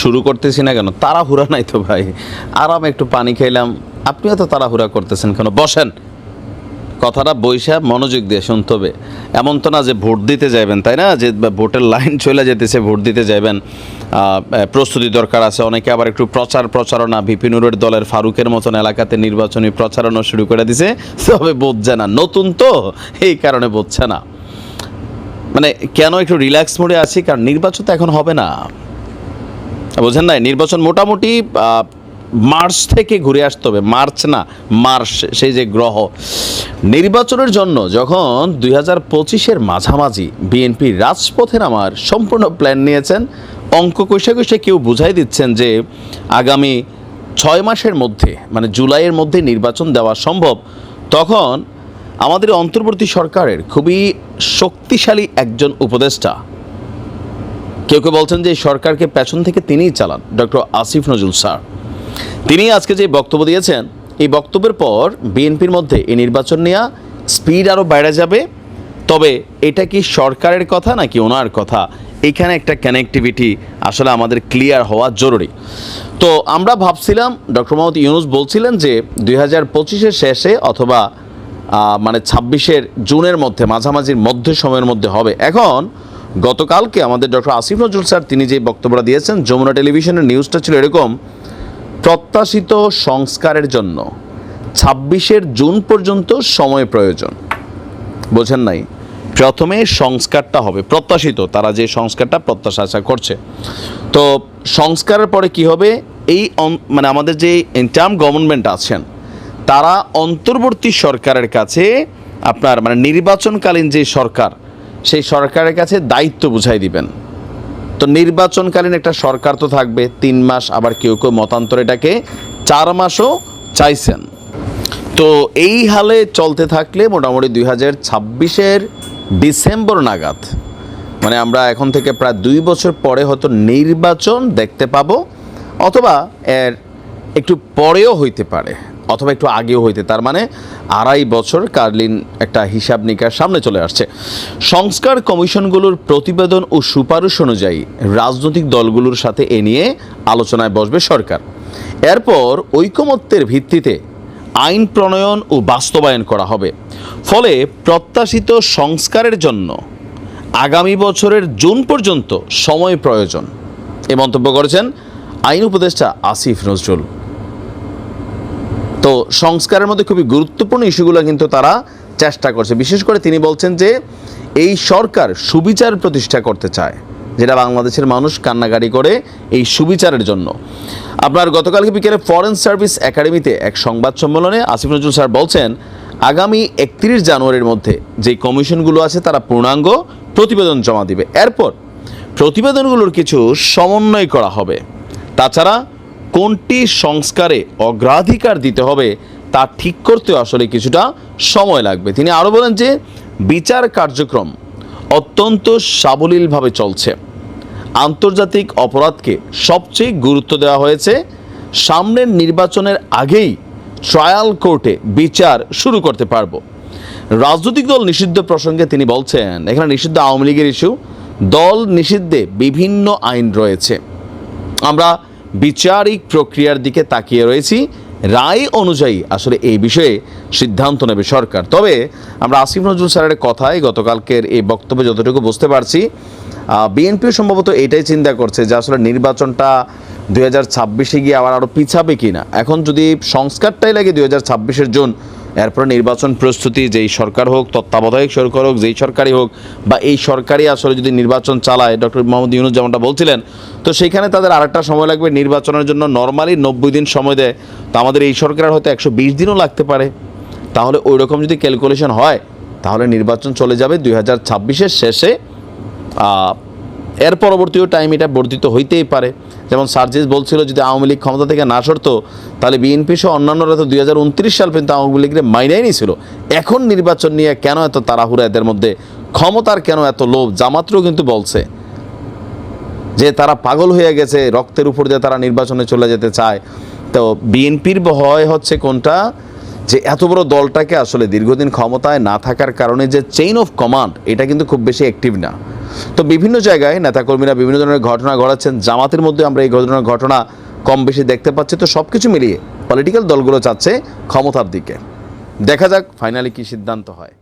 শুরু করতেছি না কেন? তাড়াহুড়া নাই তো ভাই। আরাম একটু পানি খাইলাম। আপনিও তো তাড়াহুড়া করতেছেন কেন? বসেন। কথাটা বৈশা মনোযোগ দিয়ে শুনতে হবে। এমন তো না যে ভোট দিতে যাবেন তাই না? যে ভোটের লাইন চলে যেতেছে ভোট দিতে যাবেন প্রস্তুতি দরকার আছে। অনেকে আবার একটু প্রচার প্রচারণা বিপিনুরের দলের ফারুকের মতন এলাকাতে নির্বাচনী প্রচারণা শুরু করে দিছে। তবে বোঝছে না। নতুন তো, এই কারণে বোঝছে না। মানে কেন একটু রিল্যাক্স মোডে আছি? কারণ নির্বাচন তো এখন হবে না। বোঝেন নাই? নির্বাচন মোটামুটি মার্চ থেকে ঘুরে আসতে হবে। মার্চ না, মার্চ সেই যে গ্রহ। নির্বাচনের জন্য যখন দুই হাজার পঁচিশের মাঝামাঝি বিএনপি রাজপথে নামার সম্পূর্ণ প্ল্যান নিয়েছেন, অঙ্ক কষে কষে কেউ বুঝাই দিচ্ছেন যে আগামী ছয় মাসের মধ্যে মানে জুলাইয়ের মধ্যে নির্বাচন দেওয়া সম্ভব, তখন আমাদের অন্তর্বর্তী সরকারের খুবই শক্তিশালী একজন উপদেষ্টা কেউ কেউ বলছেন যে সরকারকে পেছন থেকে তিনিই চালান, ডক্টর আসিফ নজরুল স্যার। তিনি আজকে যে বক্তব্য দিয়েছেন, এই বক্তব্যের পর বিএনপির মধ্যে এই নির্বাচন নেওয়া স্পিড আরও বেড়ে যাবে। তবে এটা কি সরকারের কথা নাকি ওনার কথা? এখানে একটা কানেক্টিভিটি আসলে আমাদের ক্লিয়ার হওয়া জরুরি। তো আমরা ভাবছিলাম, ডক্টর মোহাম্মদ ইউনুস বলছিলেন যে দুই হাজার পঁচিশের শেষে অথবা মানে ছাব্বিশের জুনের মধ্যে, মাঝামাঝির মধ্যে সময়ের মধ্যে হবে। এখন গতকালকে আমাদের ডক্টর আসিফ নজরুল স্যার, তিনি যে বক্তব্যটা দিয়েছেন, যমুনা টেলিভিশনের নিউজটা ছিল এরকম, প্রত্যাশিত সংস্কারের জন্য ছাব্বিশের জুন পর্যন্ত সময় প্রয়োজন। বোঝেন নাই, প্রথমে সংস্কারটা হবে, প্রত্যাশিত, তারা যে সংস্কারটা প্রত্যাশা করছে। তো সংস্কারের পরে কি হবে? এই মানে আমাদের যে ইন্টার্ম গভর্নমেন্ট আছেন, তারা অন্তর্বর্তী সরকারের কাছে আপনার মানে নির্বাচনকালীন যে সরকার সেই সরকারের কাছে দায়িত্ব বুঝাই দিবেন। তো নির্বাচনকালীন একটা সরকার তো থাকবে, তিন মাস আবার কেউ কেউ মতান্তর এটাকে চার মাসও চাইছেন। তো এই হালে চলতে থাকলে মোটামুটি দুই হাজার ছাব্বিশের ডিসেম্বর নাগাদ মানে আমরা এখন থেকে প্রায় দুই বছর পরে হয়তো নির্বাচন দেখতে পাবো, অথবা এর একটু পরেও হইতে পারে। অথবা একটু আগেও হইতে, তার মানে আড়াই বছর কার্লিন একটা হিসাব নিকাশ সামনে চলে আসছে। সংস্কার কমিশনগুলোর প্রতিবেদন ও সুপারিশ অনুযায়ী রাজনৈতিক দলগুলোর সাথে এ নিয়ে আলোচনায় বসবে সরকার। এরপর ঐকমত্যের ভিত্তিতে আইন প্রণয়ন ও বাস্তবায়ন করা হবে। ফলে প্রত্যাশিত সংস্কারের জন্য আগামী বছরের জুন পর্যন্ত সময় প্রয়োজন। এ মন্তব্য করেছেন আইন উপদেষ্টা আসিফ নজরুল। তো সংস্কারের মধ্যে খুবই গুরুত্বপূর্ণ ইস্যুগুলো কিন্তু তারা চেষ্টা করছে। বিশেষ করে তিনি বলছেন যে, এই সরকার সুবিচার প্রতিষ্ঠা করতে চায়, যেটা বাংলাদেশের মানুষ কান্নাকাটি করে এই সুবিচারের জন্য। আপনার গতকালকে বিকেলে ফরেন সার্ভিস একাডেমিতে এক সংবাদ সম্মেলনে আসিফ নজরুল স্যার বলছেন, আগামী একত্রিশ জানুয়ারির মধ্যে যে কমিশনগুলো আছে তারা পূর্ণাঙ্গ প্রতিবেদন জমা দিবে। এরপর প্রতিবেদনগুলোর কিছু সমন্বয় করা হবে। তাছাড়া কোনটি সংস্কারে অগ্রাধিকার দিতে হবে তা ঠিক করতে আসলে কিছুটা সময় লাগবে। তিনি আরও বলেন যে, বিচার কার্যক্রম অত্যন্ত সাবলীলভাবে চলছে। আন্তর্জাতিক অপরাধকে সবচেয়ে গুরুত্ব দেওয়া হয়েছে, সামনের নির্বাচনের আগেই ট্রায়াল কোর্টে বিচার শুরু করতে পারব। রাজনৈতিক দল নিষিদ্ধ প্রসঙ্গে তিনি বলছেন, এখানে নিষিদ্ধ আওয়ামী লীগের ইস্যু দল নিষিদ্ধে বিভিন্ন আইন রয়েছে। আমরা বিচারিক প্রক্রিয়ার দিকে তাকিয়ে রয়েছি। রায় অনুযায়ী আসলে এই বিষয়ে সিদ্ধান্ত নেবে সরকার। তবে আমরা আসিফ নজরুল স্যারের কথায় গতকালকের এই বক্তব্যে যতটুকু বুঝতে পারছি বিএনপিও সম্ভবত এটাই চিন্তা করছে যে আসলে নির্বাচনটা দুই হাজার ছাব্বিশে গিয়ে আবার আরও পিছাবে কি না এখন যদি সংস্কারটাই লাগে দুই হাজার ছাব্বিশের জুন এরপর নির্বাচন প্রস্তুতি, যেই সরকার হোক, তত্ত্বাবধায়ক সরকার হোক, যেই সরকারই হোক, বা এই সরকারই আসলে যদি নির্বাচন চালায়, ডক্টর মোহাম্মদ ইউনুস যেমনটা বলছিলেন, তো সেখানে তাদের আরেকটা সময় লাগবে নির্বাচনের জন্য। নর্মালি নব্বই দিন সময় দেয়। তো আমাদের এই সরকারের হয়তো একশো বিশ দিনও লাগতে পারে। তাহলে ওই রকম যদি ক্যালকুলেশন হয়, তাহলে নির্বাচন চলে যাবে দুই হাজার ছাব্বিশের শেষে এর পরবর্তীও টাইম এটা বর্ধিত হইতেই পারে। যেমন সার্জিস বলছিল, যদি আওয়ামী লীগ ক্ষমতা থেকে না সরতো, তাহলে বিএনপি সহ অন্যান্যরা তো দুই হাজার উনত্রিশ সাল পর্যন্ত আওয়ামী লীগের মাইনাই নিয়েছিল এখন নির্বাচন নিয়ে কেন এত তাড়াহুড়া এদের মধ্যে? ক্ষমতার কেন এত লোভ? জামাত্রও কিন্তু বলছে যে তারা পাগল হয়ে গেছে, রক্তের উপর দিয়ে তারা নির্বাচনে চলে যেতে চায়। তো বিএনপির ভয় হচ্ছে কোনটা? যে এত বড় দলটাকে আসলে দীর্ঘদিন ক্ষমতায় না থাকার কারণে যে চেইন অফ কমান্ড এটা কিন্তু খুব বেশি অ্যাক্টিভ না। তো বিভিন্ন জায়গায় নেতাকর্মীরা বিভিন্ন ধরনের ঘটনা ঘটাচ্ছেন। জামাতের মধ্যে আমরা এই ঘটনার ঘটনা কম বেশি দেখতে পাচ্ছি। তো সব কিছু মিলিয়ে পলিটিক্যাল দলগুলো চাচ্ছে ক্ষমতার দিকে। দেখা যাক ফাইনালি কী সিদ্ধান্ত হয়।